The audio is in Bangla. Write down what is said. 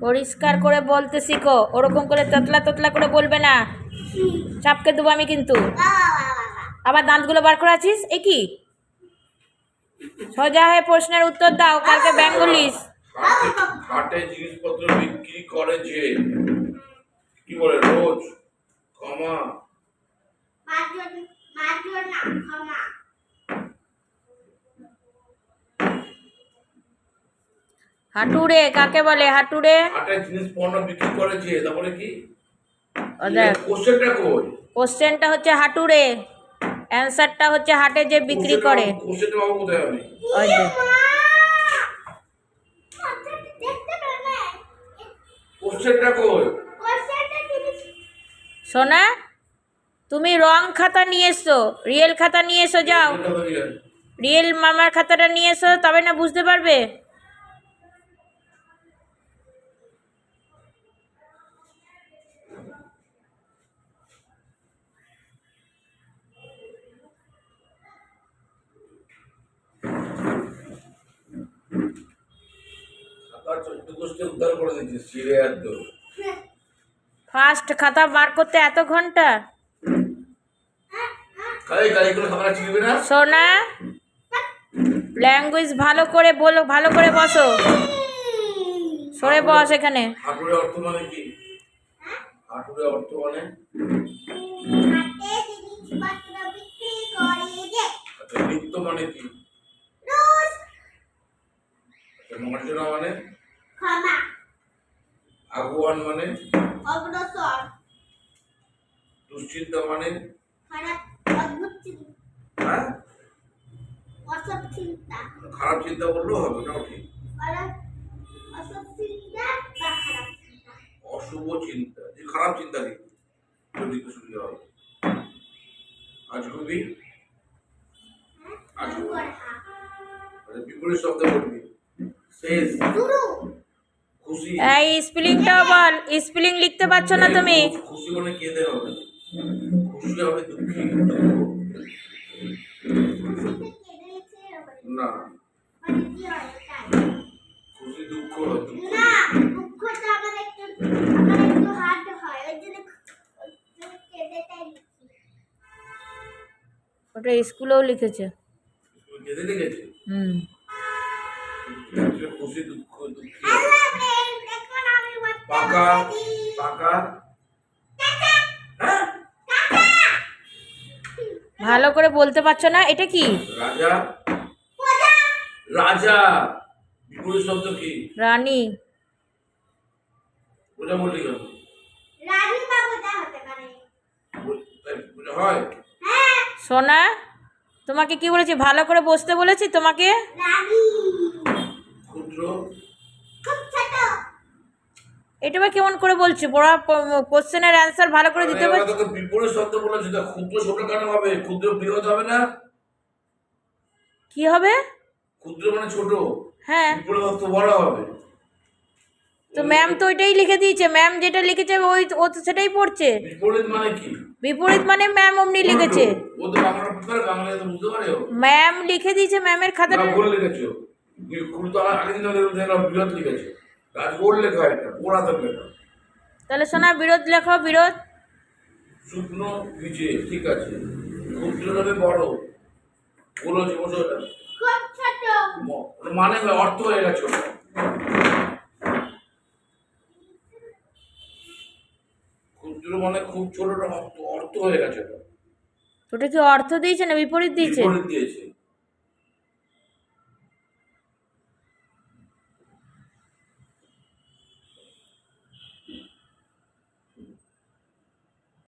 পরিষ্কার করে বলতে শিখো। ওরকম করে ততলা ততলা করে বলবে না। চাপকে দেবো আমি কিন্তু। আবার দাঁতগুলো বার করে আছিস? এ কি? সোজা হয়ে প্রশ্নের উত্তর দাও, কালকে বেঙ্গলিস। হাটে জিনিসপত্র বিক্রি করে যে। কি বলে? রোজ হাঁটুরে কাকে বলে হাঁটুরে? হাটে জিনিস পণ্য বিক্রি করে যে তারপরে কি? ও দেখ। কোশ্চেনটা কই? কোশ্চেনটা হচ্ছে হাঁটুরে। অ্যানসারটা হচ্ছে হাটে যে বিক্রি করে। কোশ্চেনটা পাবো কোথায় আমি ওই যে কোশ্চেনটা কই? সোনা তুমি রং খাতা নিয়ে এসো রিয়েল খাতা নিয়ে এসো যাও? রিয়েল মামার খাতাটা নিয়ে এসো তবে না বুঝতে পারবে? আবার উদ্ধার করে দিচ্ছি সিরে আর দো ফার্স্ট খাতা বার করতে এত ঘণ্টা? খালি গাড়িগুলো খাবার চিনবে না? সোনা ল্যাঙ্গুয়েজ ভালো করে বলো ভালো করে বসো। সরে বস এখানে। হাটুরে অর্থ মানে কি? হাটুরে অর্থ মানে আচ্ছা নিত্য মানে কি? আচ্ছা মর্যাদা মানে? আগুয়ান মানে? অগ্রসর। দুশ্চিন্তা মানে? খারাপ অদ্ভুত চিন্তা। হ্যাঁ? অসৎ চিন্তা। খারাপ চিন্তা করলেও হবে না ঠিক খারাপ অসৎ চিন্তা বা খারাপ চিন্তা। অশুভ চিন্তা। যে খারাপ চিন্তা কি? যদি কিছু হবে। আজ কবি আজ করা আচ্ছা, বিপরীত শব্দ বলবি। শেষ। এই স্পেলিংটাও বল স্পেলিং লিখতে পারছ না তুমি? খুশি মানে কেঁদে হবে। খুশি হবে দুঃখী না। মানে কি খুশি দুঃখ দুঃখ না দুঃখটা আমার একটু আমার একটু হার্ড হয় ওই জন্য ওটা স্কুলেও লিখেছে। হুম। খুশি দুঃখ দুঃখী হ্যালো ফ্রেন্ড দেখুন আমি পাকা পাকা। হ্যাঁ? ভালো করে বলতে পারছ না এটা কি? রাজা। রাজা। বিপরীত শব্দ কি? রানী। বললি কেন রানী বা হতে পারে। হয়? হ্যাঁ। সোনা তোমাকে কি বলেছি? ভালো করে বসতে বলেছি তোমাকে? রানী। ক্ষুদ্র এটা বা কেমন করে বলছো? বড় কোশ্চেনের অ্যান্সার ভালো করে দিতে আরে পারছি? বিপরীত শব্দ বলেছে তা ক্ষুদ্র ছোট কেন হবে? ক্ষুদ্র বৃহৎ হবে না? কি হবে? ক্ষুদ্র মানে ছোট। হ্যাঁ। বিপরীত বড় হবে। তো ম্যাম তো ওইটাই লিখে দিয়েছে। ম্যাম যেটা লিখেছে ওই ও তো সেটাই পড়ছে। বিপরীত মানে কি? বিপরীত মানে ম্যাম অমনি লিখেছে। ও তো বাংলা বুঝতে পারে বাংলা তো বুঝতে পারে ম্যাম লিখে দিয়েছে ম্যামের খাতাটা ভুল লিখেছো। খুব তো আগে দিন বৃহৎ লিখেছে। রাজগোল লেখা এটা পুরাতন লেখা তাহলে সোনা বিরোধ লেখো বিরোধ। শুকনো ভিজে ঠিক আছে। ক্ষুদ্র হবে বড় বোঝো এটা খুব ছোট। ম- মানে অর্থ হয়ে গেছে। ক্ষুদ্র মানে খুব ছোট অর্থ অর্থ হয়ে গেছে ওটা। ওটা কি অর্থ দিয়েছে না বিপরীত দিয়েছে? বিপরীত দিয়েছে।